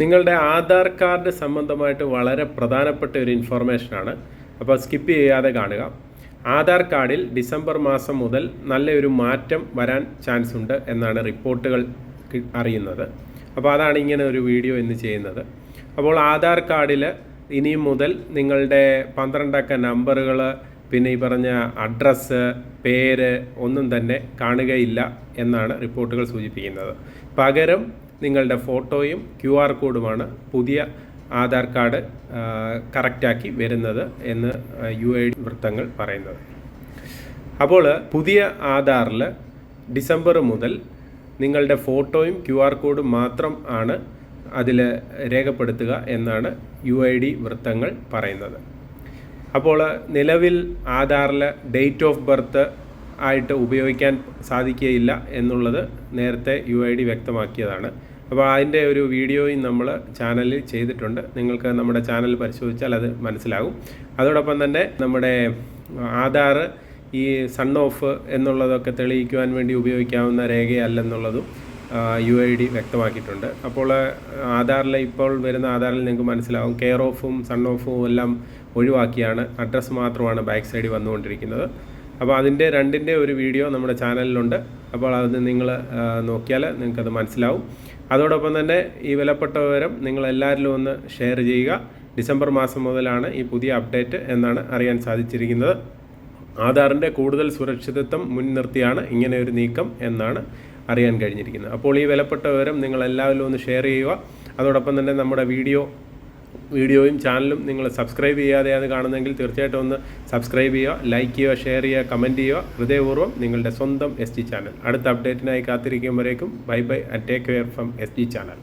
നിങ്ങളുടെ ആധാർ കാർഡ് സംബന്ധമായിട്ട് വളരെ പ്രധാനപ്പെട്ട ഒരു ഇൻഫോർമേഷനാണ് അപ്പോൾ സ്കിപ്പ് ചെയ്യാതെ കാണുക. ആധാർ കാർഡിൽ ഡിസംബർ മാസം മുതൽ നല്ലൊരു മാറ്റം വരാൻ ചാൻസ് ഉണ്ട് എന്നാണ് റിപ്പോർട്ടുകൾ അറിയുന്നത്. അപ്പോൾ അതാണ് ഇങ്ങനെ ഒരു വീഡിയോ ഇന്ന് ചെയ്യുന്നത്. അപ്പോൾ ആധാർ കാർഡിൽ ഇനി മുതൽ നിങ്ങളുടെ പന്ത്രണ്ടക്ക നമ്പറുകൾ പിന്നെ ഈ പറഞ്ഞ അഡ്രസ്സ് പേര് ഒന്നും തന്നെ കാണുകയില്ല എന്നാണ് റിപ്പോർട്ടുകൾ സൂചിപ്പിക്കുന്നത്. പകരം നിങ്ങളുടെ ഫോട്ടോയും ക്യു ആർ കോഡുമാണ് പുതിയ ആധാർ കാർഡ് കറക്റ്റാക്കി വരുന്നത് എന്ന് യു ഐ വൃത്തങ്ങൾ പറയുന്നത്. അപ്പോൾ പുതിയ ആധാറിൽ ഡിസംബർ മുതൽ നിങ്ങളുടെ ഫോട്ടോയും ക്യു ആർ കോഡും മാത്രം ആണ് അതിൽ രേഖപ്പെടുത്തുക എന്നാണ് യു ഐ ഡി വൃത്തങ്ങൾ പറയുന്നത്. അപ്പോൾ നിലവിൽ ആധാറിൽ ഡേറ്റ് ഓഫ് ബർത്ത് ആയിട്ട് ഉപയോഗിക്കാൻ സാധിക്കുകയില്ല എന്നുള്ളത് നേരത്തെ യു ഐ ഡി വ്യക്തമാക്കിയതാണ്. അപ്പോൾ അതിന്റെ ഒരു വീഡിയോയും നമ്മൾ ചാനലിൽ ചെയ്തിട്ടുണ്ട്. നിങ്ങൾക്ക് നമ്മുടെ ചാനൽ പരിശോധിച്ചാൽ അത് മനസ്സിലാകും. അതോടൊപ്പം തന്നെ നമ്മുടെ ആധാർ ഈ സൺ ഓഫ് എന്നുള്ളതൊക്കെ തെളിയിക്കുവാൻ വേണ്ടി ഉപയോഗിക്കാവുന്ന രേഖയല്ലെന്നുള്ളതും യു ഐ ഡി വ്യക്തമാക്കിയിട്ടുണ്ട്. അപ്പോൾ ആധാറിൽ ഇപ്പോൾ വരുന്ന ആധാറിൽ നിങ്ങൾക്ക് മനസ്സിലാവും. കെയർ ഓഫും സൺ ഓഫും എല്ലാം ഒഴിവാക്കിയാണ്. അഡ്രസ്സ് മാത്രമാണ് ബാക്ക് സൈഡിൽ വന്നുകൊണ്ടിരിക്കുന്നത്. അപ്പോൾ അതിന്റെ രണ്ടിന്റെ ഒരു വീഡിയോ നമ്മുടെ ചാനലിലുണ്ട്. അപ്പോൾ അത് നിങ്ങൾ നോക്കിയാൽ നിങ്ങൾക്കത് മനസ്സിലാവും. അതോടൊപ്പം തന്നെ ഈ വിലപ്പെട്ട വിവരം നിങ്ങൾ എല്ലാവരിലും ഒന്ന് ഷെയർ ചെയ്യുക. ഡിസംബർ മാസം മുതലാണ് ഈ പുതിയ അപ്ഡേറ്റ് എന്നാണ് അറിയാൻ സാധിച്ചിരിക്കുന്നത്. ആധാറിന്റെ കൂടുതൽ സുരക്ഷിതത്വം മുൻനിർത്തിയാണ് ഇങ്ങനെ ഒരു നീക്കം എന്നാണ് അറിയാൻ കഴിഞ്ഞിരിക്കുന്നത്. അപ്പോൾ ഈ വിലപ്പെട്ട വിവരം നിങ്ങൾ എല്ലാവരിലും ഒന്ന് ഷെയർ ചെയ്യുക. അതോടൊപ്പം തന്നെ നമ്മുടെ വീഡിയോ വീഡിയോയും ചാനലും നിങ്ങൾ സബ്സ്ക്രൈബ് ചെയ്യാതെ ചെയ്യാതെയാണ് കാണുന്നതെങ്കിൽ തീർച്ചയായിട്ടും ഒന്ന് സബ്സ്ക്രൈബ് ചെയ്യുക ലൈക്ക് ചെയ്യുക ഷെയർ ചെയ്യുക കമന്റ് ചെയ്യുക. ഹൃദയപൂർവം നിങ്ങളുടെ സ്വന്തം എസ് ചാനൽ അടുത്ത അപ്ഡേറ്റിനായി കാത്തിരിക്കുമ്പോഴേക്കും bye bye and take care from S channel